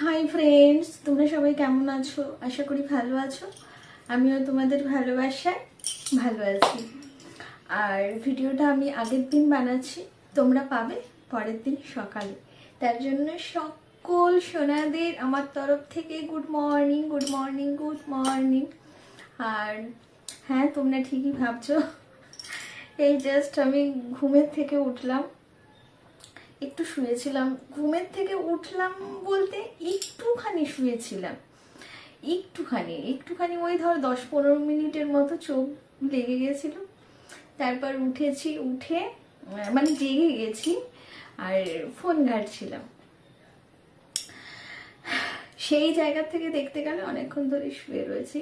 Hi friends তোমরা সবাই কেমন আছো? আশা করি ভালো আছো। আমিও তোমাদের ভালোবাসায় ভালো আছি। আর ভিডিওটা আমি আগের দিন বানাচ্ছি। তোমরা পাবে পরের দিন সকালে। তার জন্য সকল সোনাদের আমার তরফ থেকে good morning good morning good morning আর হ্যাঁ তোমরা ঠিকই ভাবছ। এই জাস্ট আমি ঘুমের থেকে উঠলাম। একটু শুয়েছিলাম। ঘুমের থেকে উঠলাম বলতে একটুখানি শুয়েছিলাম। একটুখানি একটুখানি ওই ধর দশ পনেরো মিনিটের মতো চোখ লেগে গেছিল। তারপর উঠেছি, উঠে মানে জেগে গেছি আর ফোন ঘাটছিলাম। সেই জায়গা থেকে দেখতে গেলে অনেকক্ষণ ধরে শুয়ে রয়েছি।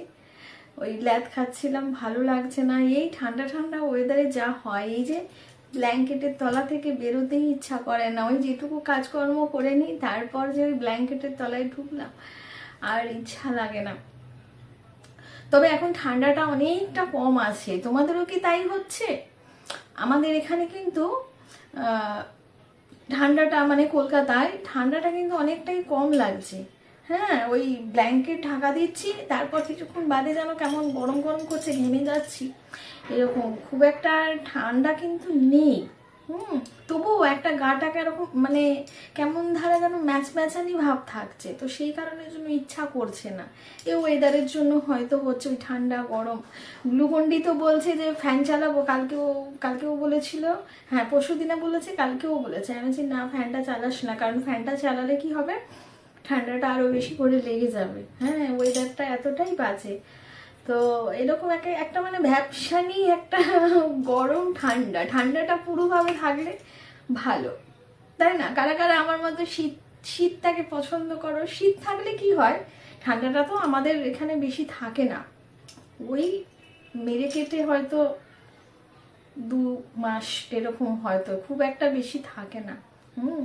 ওই ল্যাদ খাচ্ছিলাম, ভালো লাগছে না। এই ঠান্ডা ঠান্ডা ওয়েদারে যা হয়, এই যে ব্ল্যাঙ্কেটের তলা থেকে বেরোতেই ইচ্ছা করে না। ওই যেটুকু কাজকর্ম করে নিই, তারপর যে ওই ব্ল্যাঙ্কেটের তলায় ঢুকলাম, আর ইচ্ছা লাগে না। তবে এখন ঠান্ডাটা অনেকটা কম আছে। তোমাদেরও কি তাই হচ্ছে? আমাদের এখানে কিন্তু ঠান্ডাটা মানে কলকাতায় ঠান্ডাটা কিন্তু অনেকটাই কম লাগছে। হ্যাঁ ওই ব্ল্যাঙ্কেট ঢাকা দিচ্ছি, তারপর কিছুক্ষণ বাদে যেন কেমন গরম গরম করছে, ঘেমে যাচ্ছি। এরকম, খুব একটা ঠান্ডা কিন্তু নেই। হুম, তবুও একটা গাটাকে এরকম মানে কেমন ধারা যেন ম্যাচ ম্যাচানি ভাব থাকছে। তো সেই কারণের জন্য ইচ্ছা করছে না। এই ওয়েদারের জন্য হয়তো হচ্ছে ওই ঠান্ডা, গরম। গ্লুকন্ডি তো বলছে যে, ফ্যান চালাবো। কালকেও কালকেও বলেছিল। হ্যাঁ পরশু দিনে বলেছে, কালকেও বলেছে। আমি বলছি, না, ফ্যানটা চালাস না। কারণ ফ্যানটা চালালে কি হবে? ঠান্ডাটা আরও বেশি করে লেগে যাবে। হ্যাঁ ওয়েদারটা এতটাই বাজে। তো এরকম একটা একটা মানে ভ্যাপসানি একটা গরম ঠান্ডা। ঠান্ডাটা পুরোভাবে থাকলে ভালো। তাই না? কারা কারা আমার মতো শীত, শীতটাকে পছন্দ করো? শীত থাকলে কি হয়? ঠান্ডাটা তো আমাদের এখানে বেশি থাকে না। ওই মেরে কেটে হয়তো দু মাস এরকম হয়তো, খুব একটা বেশি থাকে না। হুম।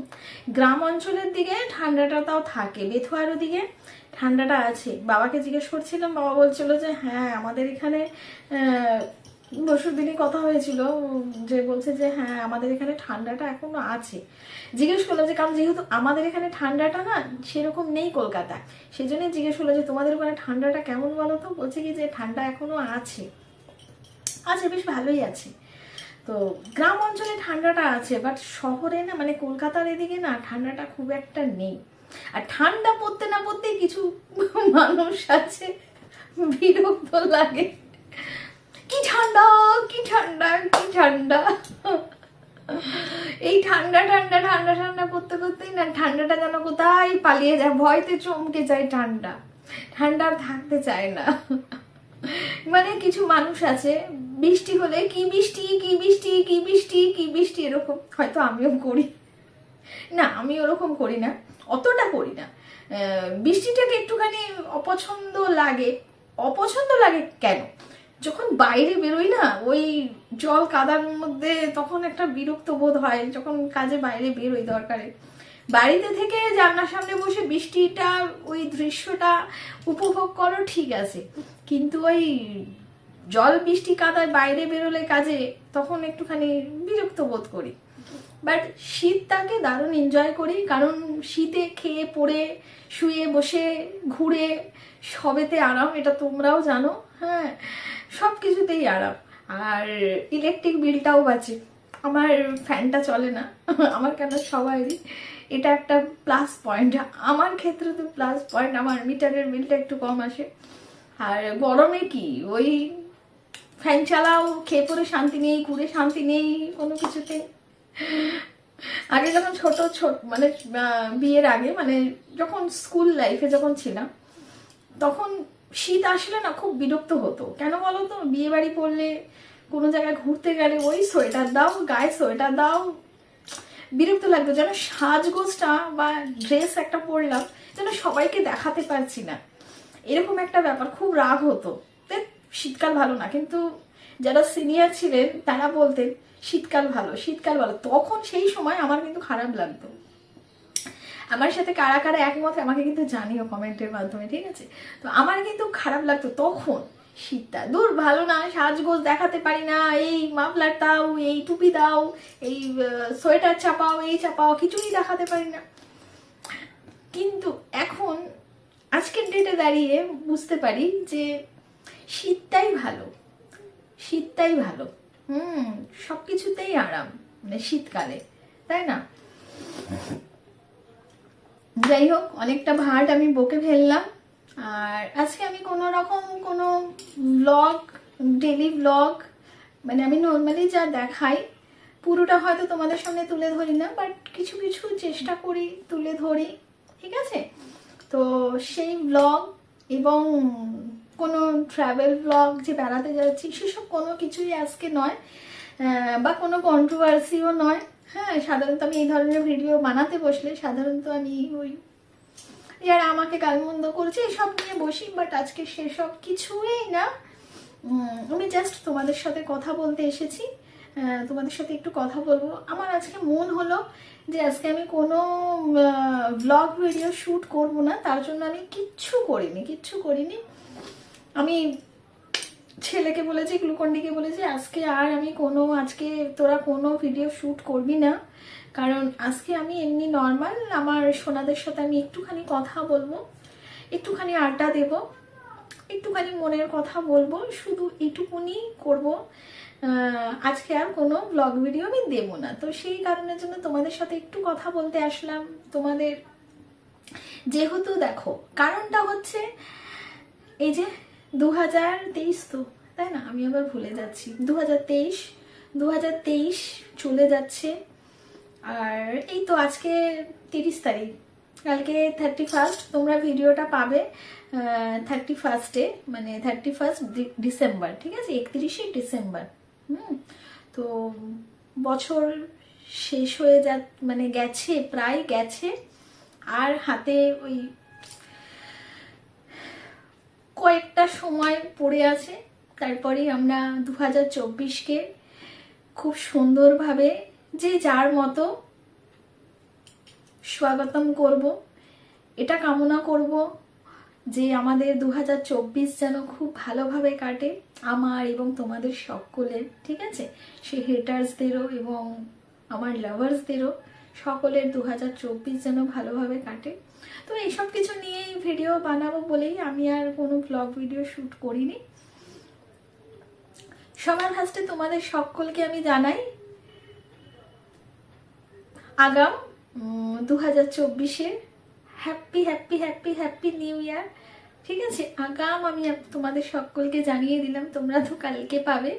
গ্রাম অঞ্চলের দিকে ঠান্ডাটা তাও থাকে। বেথুয়ার দিকে ঠান্ডাটা আছে। বাবাকে জিজ্ঞেস করছিলাম, বাবা বলছিল যে হ্যাঁ আমাদের এখানে বসুর দিনই কথা হয়েছিল, যে বলছে যে হ্যাঁ আমাদের এখানে ঠান্ডাটা এখনও আছে। জিজ্ঞেস করলাম যে, কারণ যেহেতু আমাদের এখানে ঠান্ডাটা না, সেরকম নেই কলকাতায় সেই জন্য জিজ্ঞেস করল যে, তোমাদের ওখানে ঠান্ডাটা কেমন বলো তো? বলছে কি যে, ঠান্ডা এখনও আছে। আছে, বেশ ভালোই আছে। তো গ্রাম অঞ্চলে ঠান্ডাটা আছে বাট শহরে না মানে কলকাতার এদিকে না, ঠান্ডাটা খুব একটা নেই। আর ঠান্ডা পড়তে না পড়তেই কিছু মানুষ আছে, বিরক্ত লাগে। কি ঠান্ডা কি ঠান্ডা কি ঠান্ডা। এই ঠান্ডা ঠান্ডা ঠান্ডা ঠান্ডা করতে করতেই না, ঠান্ডাটা যেন কোথায় পালিয়ে যায়, ভয়তে চমকে যায় ঠান্ডা। ঠান্ডা আর থাকতে চায় না। মানে কিছু মানুষ আছে, বৃষ্টি হলে কি বৃষ্টি কি বৃষ্টি কি বৃষ্টি কি বৃষ্টি এরকম। হয়তো আমিও করি। না, আমি ওরকম করি না, অতটা করি না। বৃষ্টিটাকে একটুখানি অপছন্দ লাগে। অপছন্দ লাগে কেন? যখন বাইরে বেরোই না, ওই জল কাদার মধ্যে তখন একটা বিরক্ত বোধ হয়, যখন কাজে বাইরে বেরোই দরকারে। বাড়িতে থেকে জানলার সামনে বসে বৃষ্টিটা, ওই দৃশ্যটা উপভোগ করো, ঠিক আছে। কিন্তু ওই জল বৃষ্টি কাদায় বাইরে বেরোলে কাজে তখন একটুখানি বিরক্ত বোধ করি। বাট শীতটাকে দারুণ এনজয় করি, কারণ শীতে খেয়ে, পড়ে, শুয়ে, বসে, ঘুরে, সবেতে আরাম, এটা তোমরাও জানো হ্যাঁ সব কিছুতেই আরাম। আর ইলেকট্রিক বিলটাও বাঁচে আমার ফ্যানটা চলে না, আমার কেন সবাইরই এটা একটা প্লাস পয়েন্ট আমার ক্ষেত্রে তো প্লাস পয়েন্ট আমার মিটারের বিলটা একটু কম আসে। আর গরমে কি? ওই ফ্যান চালাও, খেয়ে পরে শান্তি নেই, ঘুরে শান্তি নেই কোনো কিছুতে। আগে যখন ছোট ছোট মানে বিয়ের আগে মানে যখন স্কুল লাইফে যখন ছিলাম, তখন শীত আসলে না খুব বিরক্ত হতো। কেন বলো তো? বিয়ে বাড়ি পড়লে কোনো জায়গায় ঘুরতে গেলে ওই সোয়েটার দাও, গায়ে সোয়েটার দাও বিরক্ত লাগতো যেন সাজগোজটা বা ড্রেস একটা পরলাম যেন সবাইকে দেখাতে পারছি না। এরকম একটা ব্যাপার, খুব রাগ হতো। শীতকাল ভালো না, কিন্তু যারা সিনিয়র ছিলেন, তারা বলতেন, শীতকাল ভালো শীতকাল ভালো। তখন সেই সময় আমার কিন্তু খারাপ লাগতো। আমার সাথে কারা কারা একমত, আমাকে কিন্তু জানিও কমেন্টের মাধ্যমে, ঠিক আছে? তো আমার কিন্তু খারাপ লাগতো তখন। শীতটা। দূর, ভালো না, সাজগোজ দেখাতে পারি না, এই মাফলার দাও, এই টুপি দাও, এই সোয়েটার চাপাও এই চাপাও কিছুই দেখাতে পারি না। কিন্তু এখন, আজকের ডেটে দাঁড়িয়ে বুঝতে পারি যে শীতটাই ভালো শীতটাই ভালো, হুম সব কিছুতেই আরাম মানে শীতকালে, তাই না? যাই হোক, অনেকটা ভাট আমি বকে ফেললাম। আর আজকে আমি কোনো রকম কোনো ব্লগ ডেলি ব্লগ মানে আমি নর্মালি যা দেখাই, পুরোটা হয়তো তোমাদের সামনে তুলে ধরি না বাট কিছু কিছু চেষ্টা করি তুলে ধরি, ঠিক আছে? তো সেই ব্লগ এবং কোনো ট্রাভেল ব্লগ যে বেড়াতে যাচ্ছি, সেসব কোনো কিছুই আজকে নয় বা কোনো কন্ট্রোভার্সিও নয়। হ্যাঁ সাধারণত আমি এই ধরনের ভিডিও বানাতে বসলে সাধারণত আমি ওই যারা আমাকে গালমন্দ করছে, এসব নিয়ে বসি বাট আজকে সেসব কিছুই না। আমি জাস্ট তোমাদের সাথে কথা বলতে এসেছি। তোমাদের সাথে একটু কথা বলব। আমার আজকে মন হলো যে আজকে আমি কোনো ব্লগ ভিডিও শ্যুট করব না, তার জন্য আমি কিচ্ছু করিনি কিচ্ছু করিনি। আমি ছেলেকে বলেছি, গ্লুকন্ডিকে বলেছি, আজকে আর আমি কোনো, আজকে তোরা কোনো ভিডিও শ্যুট করবি না। কারণ আজকে আমি এমনি নর্মাল আমার সোনাদের সাথে আমি একটুখানি কথা বলব, একটুখানি আড্ডা দেব, একটুখানি মনের কথা বলব, শুধু এইটুকুনি করব। আজকে আর কোনো ব্লগ ভিডিও আমি দেবো না। তো সেই কারণের জন্য তোমাদের সাথে একটু কথা বলতে আসলাম। তোমাদের যেহেতু দেখো, কারণটা হচ্ছে এই যে দু হাজার তেইশ তো, তাই না? আমি আবার ভুলে যাচ্ছি। দু হাজার তেইশ দু হাজার তেইশ চলে যাচ্ছে। আর এই তো আজকে তিরিশ তারিখ। কালকে থার্টি ফার্স্ট তোমরা ভিডিওটা পাবে থার্টি ফার্স্টে মানে থার্টি ফার্স্ট ডিসেম্বর, ঠিক আছে? একত্রিশে ডিসেম্বর, হুম? তো বছর শেষ হয়ে যা মানে গেছে, প্রায় গেছে। আর হাতে ওই কয়েকটা সময় পড়ে আছে। তারপরেই আমরা দু হাজার খুব সুন্দরভাবে যে যার মতো স্বাগতম করব, এটা কামনা করব যে আমাদের দু হাজার চব্বিশ যেন খুব ভালোভাবে কাটে আমার এবং তোমাদের সকলের, ঠিক আছে? সে হেটার্সদেরও এবং আমার লাভার্সদেরও সকলের দু হাজার চব্বিশ যেন ভালোভাবে কাটে। তো এইসব কিছু নিয়েই ভিডিও বানাবো বলেই আমি আর কোনো ব্লগ ভিডিও শ্যুট করিনি। সবার ফার্স্টে তোমাদের সকলকে আমি জানাই আগাম দু হাজার চব্বিশের happy happy happy happy new year. ঠিক আছে, আগাম আমি তোমাদের সকলকে জানিয়ে দিলাম, তোমরা তো কালকে পাবে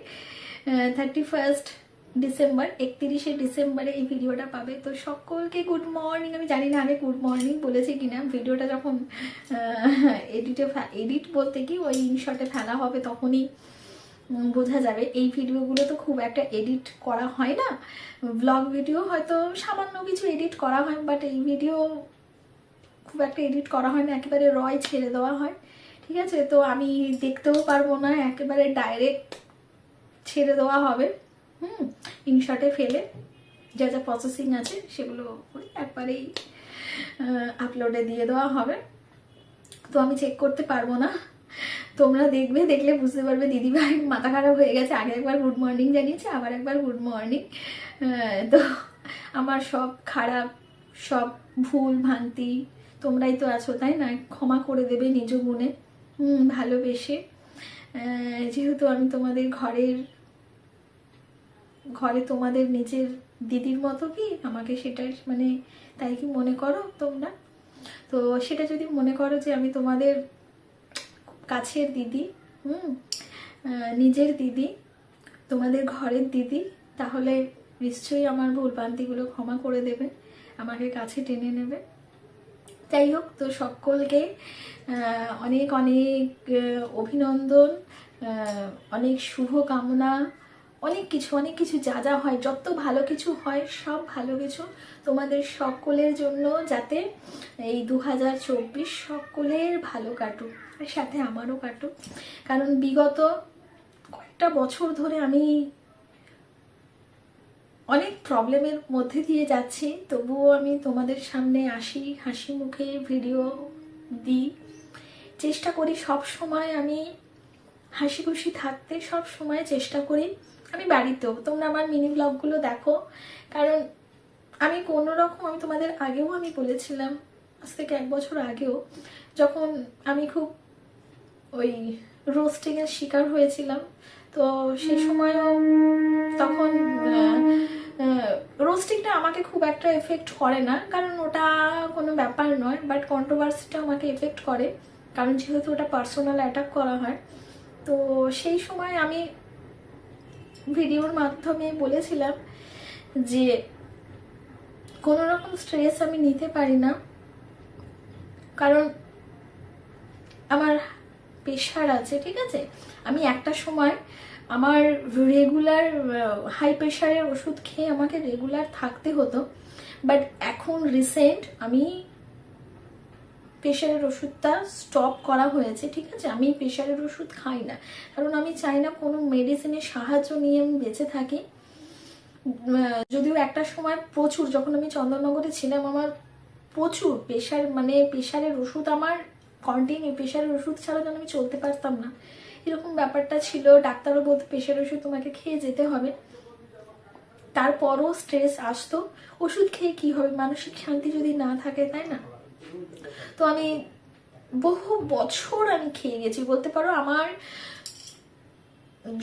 থার্টি ফার্স্ট ডিসেম্বর, একত্রিশে ডিসেম্বরে এই ভিডিওটা পাবে। তো সকলকে গুড মর্নিং আমি জানি না আগে গুড মর্নিং বলেছি কিনা, ভিডিওটা যখন এডিটে এডিট বলতে কি, ওই ইনশটে ফেলা হবে তখনই বোঝা যাবে। এই ভিডিওগুলো তো খুব একটা এডিট করা হয় না। ব্লগ ভিডিও হয়তো সামান্য কিছু এডিট করা হয় বাট এই ভিডিও খুব একটা এডিট করা হয় না। একেবারে রয় ছেড়ে দেওয়া হয়। ঠিক আছে? তো আমি দেখতেও পারব না, একেবারে ডাইরেক্ট ছেড়ে দেওয়া হবে। হুম ইনশটে ফেলে যা যা প্রসেসিং আছে সেগুলো একবারেই আপলোডে দিয়ে দেওয়া হবে। তো আমি চেক করতে পারব না। তোমরা দেখবে, দেখলে বুঝতে পারবে দিদিভাই মাথা খারাপ হয়ে গেছে। আগে একবার গুড মর্নিং জানিয়েছে, আবার একবার গুড মর্নিং তো আমার সব খারাপ, সব ভুল ভ্রান্তি, তোমরাই তো আছো, তাই না? ক্ষমা করে দেবে নিজ গুণে। হুম, ভালোবেসে। যেহেতু আমি তোমাদের ঘরের, ঘরে তোমাদের নিজের দিদির মতো কি? আমাকে সেটা মানে তাই কি মনে করো তোমরা? তো সেটা যদি মনে করো যে আমি তোমাদের কাছের দিদি, হুম নিজের দিদি, তোমাদের ঘরের দিদি, তাহলে নিশ্চয়ই আমার ভুলভ্রান্তিগুলো ক্ষমা করে দেবে, আমাকে কাছে টেনে নেবে। যাই হোক, তো সকলকে অনেক অনেক অভিনন্দন অনেক শুভ কামনা, অনেক কিছু অনেক কিছু যা যা হয়, যত ভালো কিছু হয়, সব ভালো কিছু তোমাদের সকলের জন্য যাতে এই দু হাজার চব্বিশ সকলের ভালো কাটুক। আর সাথে আমারও কাটুক। কারণ বিগত কয়েকটা বছর ধরে আমি অনেক প্রবলেমের মধ্যে দিয়ে যাচ্ছি। তবুও আমি তোমাদের সামনে আসি, হাসি মুখে ভিডিও দিই। চেষ্টা করি সব সময় আমি হাসি খুশি থাকতে সব সময় চেষ্টা করি আমি বাড়িতেও। তোমরা আমার মিনি ব্লগগুলো দেখো। কারণ আমি কোনো রকম, আমি তোমাদের আগেও আমি বলেছিলাম, আজ থেকে এক বছর আগেও, যখন আমি খুব ওই রোস্টিংয়ের শিকার হয়েছিলাম। তো সেই সময়ও তখন রোস্টিংটা আমাকে খুব একটা এফেক্ট করে না, কারণ ওটা কোনো ব্যাপার নয় বাট কন্ট্রোভার্সিটা আমাকে এফেক্ট করে, কারণ যেহেতু ওটা পার্সোনাল অ্যাটাক করা হয়। তো সেই সময় আমি ভিডিওর মাধ্যমে বলেছিলাম যে কোনো রকম স্ট্রেস আমি নিতে পারি না, কারণ আমার প্রেশার আছে, ঠিক আছে? আমি একটা সময় আমার রেগুলার হাই প্রেশারের ওষুধ খেয়ে আমাকে রেগুলার থাকতে হতো বাট এখন রিসেন্ট আমি প্রেশারের ওষুধটা স্টপ করা হয়েছে, ঠিক আছে? আমি প্রেশারের ওষুধ খাই না। কারণ আমি চাই না কোনো মেডিসিনের সাহায্য নিয়ে আমি বেঁচে থাকি। যদিও একটা সময় প্রচুর, যখন আমি চন্দননগরে ছিলাম, আমার প্রচুর প্রেশার মানে প্রেশারের ওষুধ আমার কন্টিনিউ প্রেশারের ওষুধ ছাড়া যেন আমি চলতে পারতাম না। এরকম ব্যাপারটা ছিল, ডাক্তারও বলতো প্রেশার ওষুধ তোমাকে খেয়ে যেতে হবে। তারপরও স্ট্রেস আসতো। ওষুধ খেয়ে কি হবে? মানসিক শান্তি যদি না থাকে, তাই না? তো আমি বহু বছর আমি খেয়ে গেছি। বলতে পারো আমার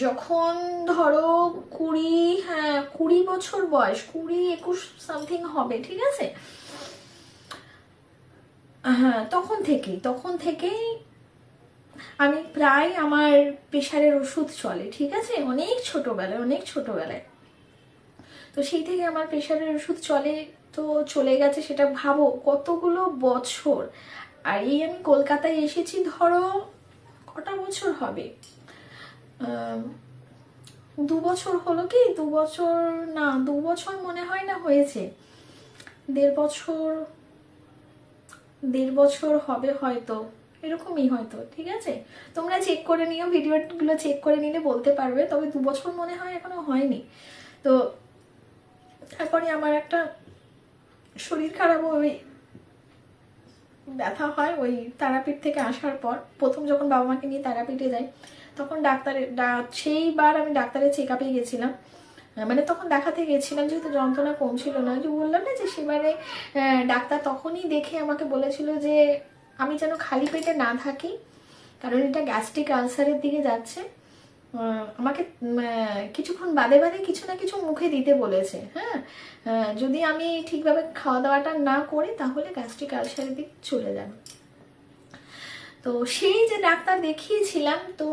যখন ধরো কুড়ি হ্যাঁ কুড়ি বছর বয়স, কুড়ি একুশ সামথিং হবে, ঠিক আছে? হ্যাঁ তখন থেকেই তখন থেকেই আমি প্রায় আমার প্রেশারের ওষুধ চলে, ঠিক আছে? অনেক ছোটবেলায় অনেক ছোটবেলায়। তো সেই থেকে আমার প্রেশারের ওষুধ চলে, তো চলে গেছে সেটা ভাবো, কতগুলো বছর? আর এই আমি কলকাতায় এসেছি, ধরো কটা বছর হবে? দু বছর হলো কি? দু বছর, না, দু বছর মনে হয় না হয়েছে। দেড় বছর দেড় বছর হবে হয়তো, এরকমই হয়তো, ঠিক আছে? তোমরা চেক করে নিও ভিডিওগুলো চেক করে নিলে বলতে পারবে, তবে দু বছর মনে হয় এখনও হয়নি। তো, তারপরে আমার একটা শরীর খারাপ ওই ব্যথা হয় ওই তারাপীঠ থেকে আসার পর। প্রথম যখন বাবা মাকে নিয়ে তারাপীঠে যাই, তখন ডাক্তারের সেইবার আমি ডাক্তারের চেক আপে গেছিলাম। মানে তখন দেখাতে গেছিলাম যেহেতু যন্ত্রণা কমছিল না, যে বললাম না যে সেবারে ডাক্তার তখনই দেখে আমাকে বলেছিল যে আমি যেন খালি পেটে না থাকি, কারণ এটা গ্যাস্ট্রিক আলসারের দিকে যাচ্ছে। আমাকে কিছুক্ষণ বাদে বাদে কিছু না কিছু মুখে দিতে বলেছে হ্যাঁ। যদি আমি ঠিকভাবে খাওয়া দাওয়াটা না করি তাহলে গ্যাস্ট্রিক আলসারের দিকে চলে যাবে। তো সেই যে ডাক্তার দেখিয়েছিলাম, তো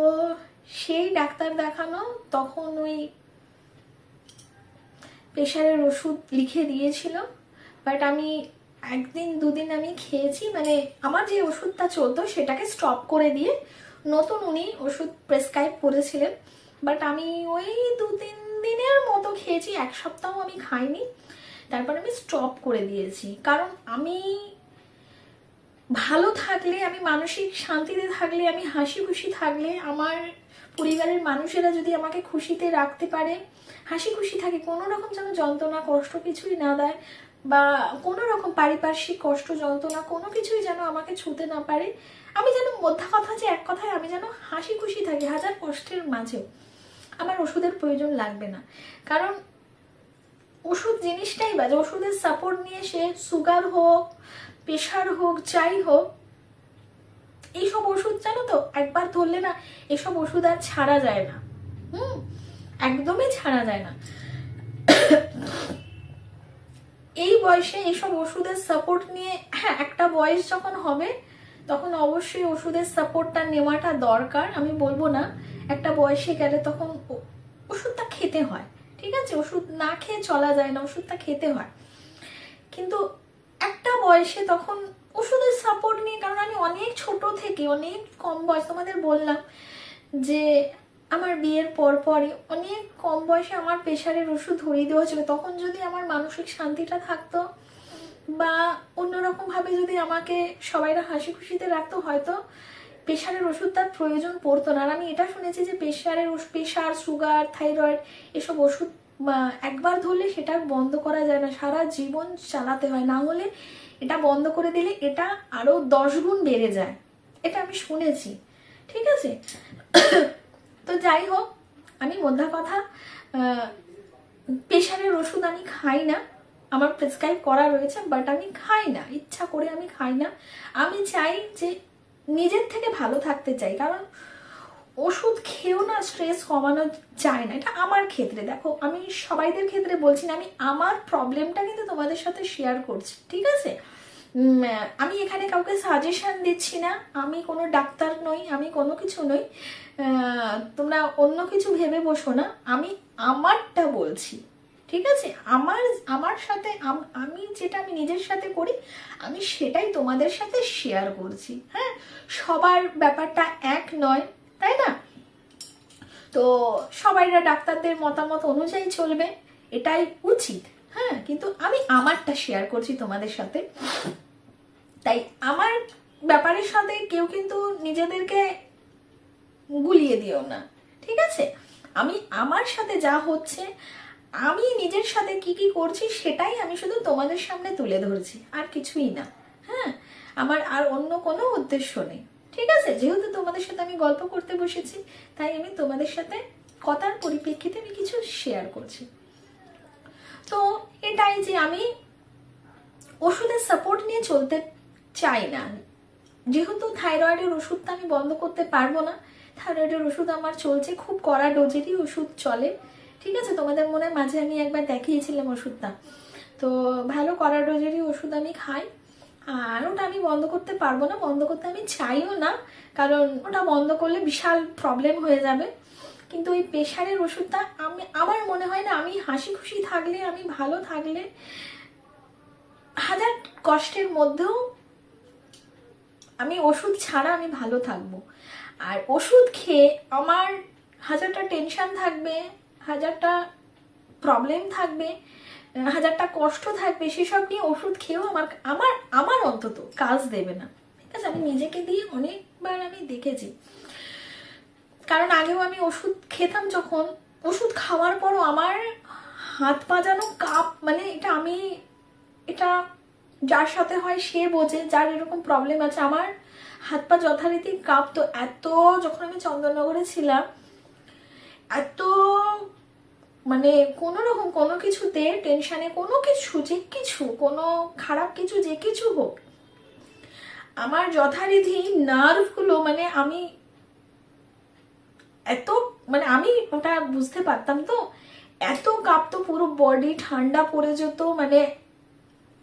সেই ডাক্তার দেখানো তখন ওই প্রেশারের ওষুধ লিখে দিয়েছিল বাট আমি একদিন দুদিন আমি খেয়েছি মানে আমার যে ওষুধটা চলতো সেটাকে স্টপ করে দিয়ে নতুন উনি ওষুধ প্রেসক্রাইব করেছিলেন বাট আমি ওই দু তিন দিনের মতো খেয়েছি, এক সপ্তাহ আমি খাইনি, তারপর আমি স্টপ করে দিয়েছি। কারণ আমি ভালো থাকলে, আমি মানসিক শান্তিতে থাকলে, আমি হাসি খুশি থাকলে আমার পরিবারের মানুষেরা যদি আমাকে খুশিতে রাখতে পারে, হাসি খুশি থাকে, কোনো রকম যেন যন্ত্রণা, কষ্ট কিছুই না দেয়, বা কোনো রকম পারিপার্শ্বিক কষ্ট, যন্ত্রণা, কোনো কিছুই যেন আমাকে ছুতে না পারে, আমি যেন মধ্যা কথা যে এক কথায় আমি যেন হাসি খুশি থাকি হাজার কষ্টের মাঝেও, আমার ওষুধের প্রয়োজন লাগবে না। কারণ ওষুধ জিনিসটাই বাজে, ওষুধের সাপোর্ট নিয়ে সে সুগার হোক প্রেশার হোক, যাই হোক এইসব ওষুধ জানো তো? একবার ধরলে না এসব ওষুধ আর ছাড়া যায় না। হুম, একদমই ছাড়া যায় না। এই বয়সে এইসব ওষুধের সাপোর্ট নিয়ে হ্যাঁ একটা বয়স যখন হবে, তখন অবশ্যই ওষুধের সাপোর্টটা নেওয়াটা দরকার। আমি বলব না, একটা বয়সে গেলে তখন ওষুধটা খেতে হয়, ঠিক আছে? ওষুধ না খেয়ে চলা যায় না, ওষুধটা খেতে হয়। কিন্তু একটা বয়সে তখন ওষুধের সাপোর্ট নিয়ে, কারণ আমি অনেক ছোট থেকে, অনেক কম বয়স, তোমাদের বললাম যে আমার বিয়ের পর পরে অনেক কম বয়সে আমার প্রেশারের ওষুধ ধরিয়ে দেওয়া ছিল তখন যদি আমার মানসিক শান্তিটা থাকতো বা অন্যরকম ভাবে যদি আমাকে সবাইরা হাসি খুশিতে রাখতো, হয়তো প্রেশারের ওষুধ তার প্রয়োজন পড়তো না। আর আমি এটা শুনেছি যে প্রেশারের প্রেশার সুগার, থাইরয়েড এসব ওষুধ একবার ধরলে সেটা বন্ধ করা যায় না। সারা জীবন চালাতে হয়। না হলে এটা বন্ধ করে দিলে এটা আরও দশ গুণ বেড়ে যায়। এটা আমি শুনেছি। ঠিক আছে? তো যাই হোক, আমি মধ্যা কথা প্রেশারের ওষুধ আমি খাই না। আমার প্রেসক্রাইব করা রয়েছে বাট আমি খাই না। ইচ্ছা করে আমি খাই না। আমি চাই যে নিজের থেকে ভালো থাকতে চাই। কারণ ওষুধ খেয়েও না স্ট্রেস কমানো যায় না। এটা আমার ক্ষেত্রে। দেখো, আমি সবাইদের ক্ষেত্রে বলছি না, আমি আমার প্রবলেমটা কিন্তু তোমাদের সাথে শেয়ার করছি, ঠিক আছে? আমি এখানে কাউকে সাজেশন দিচ্ছি না, আমি কোনো ডাক্তার নই, আমি কোনো কিছু নই তোমরা অন্য কিছু ভেবে বসো না, আমি আমারটা বলছি, ঠিক আছে? আমার আমার সাথে, আমি যেটা আমি নিজের সাথে করি, আমি সেটাই তোমাদের সাথে শেয়ার করছি হ্যাঁ? সবার ব্যাপারটা এক নয় তাই না? তো সবাইরা ডাক্তারদের মতামত অনুযায়ী চলবে, এটাই উচিত। হ্যাঁ কিন্তু আমি আমারটা শেয়ার করছি তোমাদের সাথে। তাই আমার ব্যাপারের সাথে কেউ কিন্তু নিজেদেরকে গুলিয়ে দিও না, ঠিক আছে? আমি আমার সাথে যা হচ্ছে, আমি নিজের সাথে কি কি করছি সেটাই আমি শুধু তোমাদের সামনে তুলে ধরছি, আর কিছুই না। হ্যাঁ আমার আর অন্য কোনো উদ্দেশ্য নেই। ঠিক আছে, যেহেতু তোমাদের সাথে আমি গল্প করতে বসেছি, তাই আমি তোমাদের সাথে কথার পরিপ্রেক্ষিতে আমি কিছু শেয়ার করছি। তো এটাই যে আমি ওষুধের সাপোর্ট নিয়ে চলতে চাই না। যেহেতু থাইরয়েডের ওষুধটা আমি বন্ধ করতে পারব না থাইরয়েডের ওষুধ আমার চলছে, খুব কড়া ডোজেরই ওষুধ চলে। ঠিক আছে, তোমাদের মনে মাঝে আমি একবার দেখিয়েছিলাম ওষুধটা। তো ভালো কড়া ডোজেরই ওষুধ আমি খাই। আর ওটা আমি বন্ধ করতে পারব না, বন্ধ করতে আমি চাইও না, কারণ ওটা বন্ধ করলে বিশাল প্রবলেম হয়ে যাবে। কিন্তু ওই প্রেশারের ওষুধটা আমি, আমার মনে হয় না, আমি হাসি খুশি থাকলে, আমি ভালো থাকলে হাজার কষ্টের মধ্যেও আমি ওষুধ ছাড়া আমি ভালো থাকব। আর ওষুধ খেয়ে আমার হাজারটা টেনশন থাকবে, হাজারটা প্রবলেম থাকবে হাজারটা কষ্ট থাকবে সেসব নিয়ে ওষুধ খেয়েও আমার আমার আমার অন্তত কাজ দেবে না। ঠিক আছে, আমি নিজেকে দিয়ে অনেকবার আমি দেখেছি। কারণ আগেও আমি ওষুধ খেতাম যখন, ওষুধ খাওয়ার পরও আমার হাত পা যেন কাপ মানে এটা আমি, এটা যার সাথে হয় সে বোঝে, যার এরকম প্রবলেম আছে, আমার হাত পা যথারীতি কাঁপতো। এত, যখন আমি চন্দননগরে ছিলাম, এত মানে কোনো রকম কোনো কিছুতে টেনশনে কোনো কিছু যে কিছু, কোনো খারাপ কিছু যে কিছু হোক, আমার যথারীতি নার্ভগুলো মানে আমি এত মানে আমি ওটা বুঝতে পারতাম তো, এত কাঁপতো, পুরো বডি ঠান্ডা পড়ে যেত মানে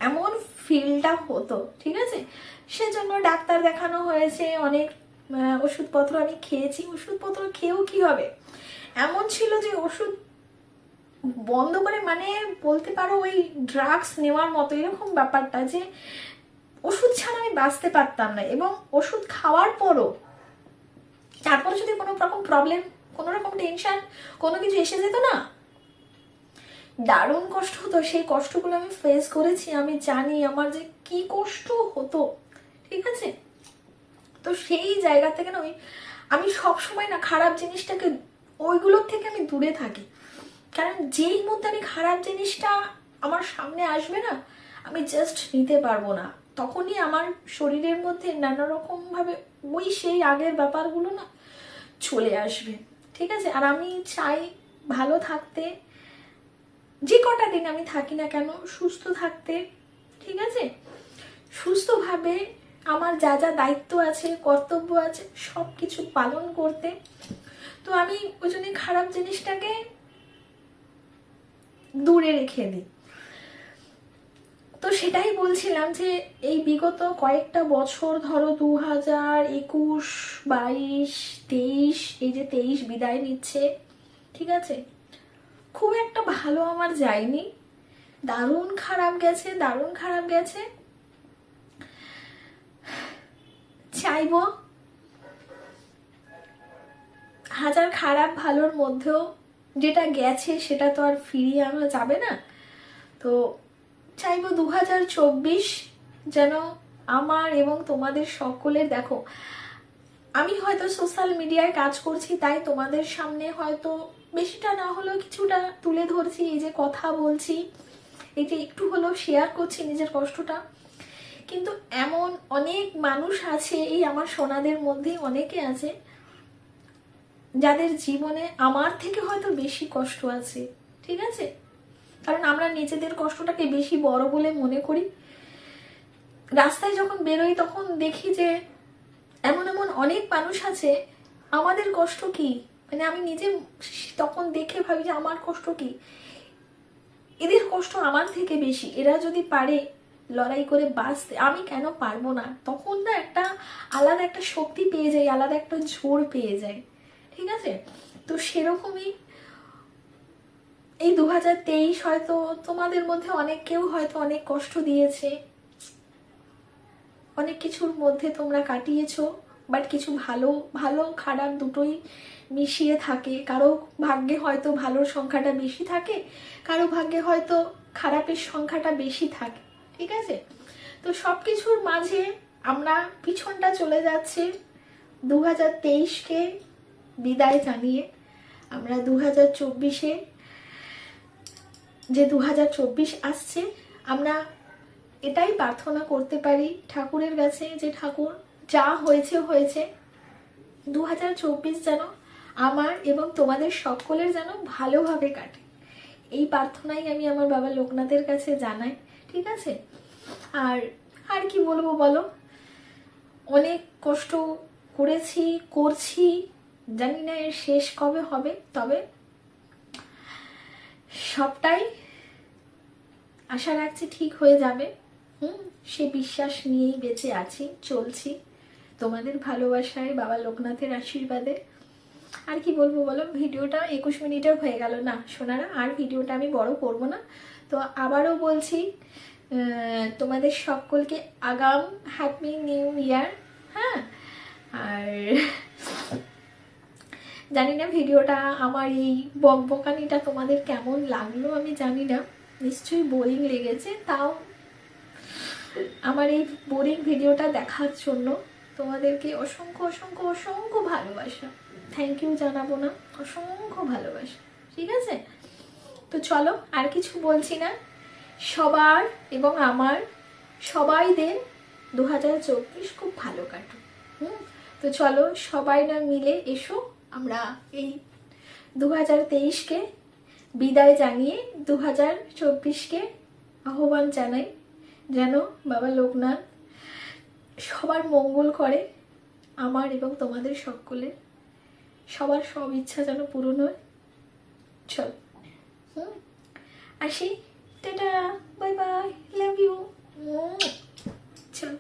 এমন ফিলটা হতো, ঠিক আছে? সেজন্য ডাক্তার দেখানো হয়েছে, অনেক ওষুধপত্র আমি খেয়েছি, ওষুধপত্র খেয়েও কি হবে? এমন ছিল যে ওষুধ বন্ধ করে মানে বলতে পারো ওই ড্রাগস নেওয়ার মতো এরকম ব্যাপারটা যে ওষুধ ছাড়া আমি বাঁচতে পারতাম না এবং ওষুধ খাওয়ার পরও তারপরে যদি কোনো রকম প্রবলেম কোনো রকম টেনশন কোনো কিছু এসে যেত না, দারুণ কষ্ট হতো। সেই কষ্টগুলো আমি ফেস করেছি, আমি জানি আমার যে কি কষ্ট হতো, ঠিক আছে? তো সেই জায়গা থেকে না ওই, আমি সব সময় না খারাপ জিনিসটাকে, ওইগুলোর থেকে আমি দূরে থাকি। কারণ যেই মুহূর্তে আমি খারাপ জিনিসটা আমার সামনে আসবে না, আমি জাস্ট নিতে পারব না। তখনই আমার শরীরের মধ্যে নানা রকম ভাবে ওই সেই আগের ব্যাপারগুলো না চলে আসবে। ঠিক আছে? আর আমি চাই ভালো থাকতে, যে কটা দিন আমি থাকি না কেন, সুস্থ থাকতে। ঠিক আছে? সুস্থভাবে আমার যা যা দায়িত্ব আছে, কর্তব্য আছে সব কিছু পালন করতে। তো আমি ওই জন্য খারাপ জিনিসটাকে দূরে রেখে দিই। তো সেটাই বলছিলাম যে এই বিগত কয়েকটা বছর ধরো দু হাজার একুশ, বাইশ, তেইশ, এই যে তেইশ বিদায় নিচ্ছে, ঠিক আছে? খুব একটা ভালো আমার যায়নি। দারুণ খারাপ গেছে, দারুণ খারাপ গেছে। চাইব হাজার খারাপ ভালোর মধ্যেও যেটা গেছে সেটা তো আর ফিরিয়ে আনা যাবে না। তো চাইব দু হাজার চব্বিশ যেন আমার এবং তোমাদের সকলের, দেখো, আমি হয়তো সোশ্যাল মিডিয়ায় কাজ করছি, তাই তোমাদের সামনে হয়তো বেশিটা না হলেও কিছুটা তুলে ধরছি, এই যে কথা বলছি, এই যে একটু হলেও শেয়ার করছি নিজের কষ্টটা। কিন্তু এমন অনেক মানুষ আছে, এই আমার সোনাদের মধ্যে অনেকে আছে যাদের জীবনে আমার থেকে হয়তো বেশি কষ্ট আছে, ঠিক আছে? কারণ আমরা নিজেদের কষ্টটাকে বেশি বড় বলে মনে করি। রাস্তায় যখন বেরোই তখন দেখি যে এমন এমন অনেক মানুষ আছে, আমাদের কষ্ট কি? মানে আমি নিজে তখন দেখে ভাবি যে আমার কষ্ট কি? এদের কষ্ট আমার থেকে বেশি। এরা যদি পারে লড়াই করে বাঁচতে, আমি কেন পারব না? তখন না একটা আলাদা একটা শক্তি পেয়ে যাই আলাদা একটা জোর পেয়ে যাই ঠিক আছে? তো সেরকমই এই দু হাজার তেইশ হয়তো তোমাদের মধ্যে অনেক কেউ হয়তো অনেক কষ্ট দিয়েছে। অনেক কিছুর মধ্যে তোমরা কাটিয়েছো বাট কিছু ভালো ভালো, খারাপ দুটোই মিশিয়ে থাকে। কারও ভাগ্যে হয়তো ভালোর সংখ্যাটা বেশি থাকে, কারও ভাগ্যে হয়তো খারাপের সংখ্যাটা বেশি থাকে। ঠিক আছে? তো সব কিছুর মাঝে আমরা পিছনটা চলে যাচ্ছে দু হাজার তেইশকে বিদায় জানিয়ে আমরা দু হাজার চব্বিশে যে দু হাজার চব্বিশ আসছে, আমরা এটাই প্রার্থনা করতে পারি ঠাকুরের কাছে যে ঠাকুর, যা হয়েছে হয়েছে। দু হাজার চব্বিশ যেন আমার এবং তোমাদের সকলের যেন ভালোভাবে কাটে। এই প্রার্থনাই আমি আমার বাবা লোকনাথের কাছে জানাই, ঠিক আছে? আর আর কি বলব বলো? অনেক কষ্ট করেছি, করছি জানি না এর শেষ কবে হবে, তবে সবটাই আশা রাখছি ঠিক হয়ে যাবে। হুম, সে বিশ্বাস নিয়েই বেঁচে আছি, চলছি। তোমাদের ভালোবাসায়, বাবা লোকনাথের আশীর্বাদে। আর কি বলব বলো, ভিডিওটা একুশ মিনিটের হয়ে গেল। না শোনারা আর ভিডিওটা আমি বড় করব না। তো আবারও বলছি তোমাদের সকলকে আগাম হ্যাপি নিউ ইয়ার হ্যাঁ? আর জানি না ভিডিওটা আমার এই বকবকানিটা তোমাদের কেমন লাগল, আমি জানি না। নিশ্চয়ই বোরিং লেগেছে, তাও আমার এই বোরিং ভিডিওটা দেখার জন্য তোমাদেরকে অসংখ্য অসংখ্য অসংখ্য ভালোবাসা। থ্যাংক ইউ জানাব না, অসংখ্য ভালোবাসা। ঠিক আছে? তো চলো, আর কিছু বলছি না। সবার এবং আমার সবাইদের দু হাজার চব্বিশ খুব ভালো কাটুক। হুম? তো চলো সবাই না মিলে এসো। আমরা এই দু হাজার তেইশকে বিদায় জানিয়ে দু হাজার চব্বিশকে আহ্বান জানাই যেন বাবা লোকনাথ সবার মঙ্গল করে আমার এবং তোমাদের সকলের। সবার সব ইচ্ছা যেন পূরণ হয়। চল। হুম? আসি। Tata. Bye bye. Love you. চল।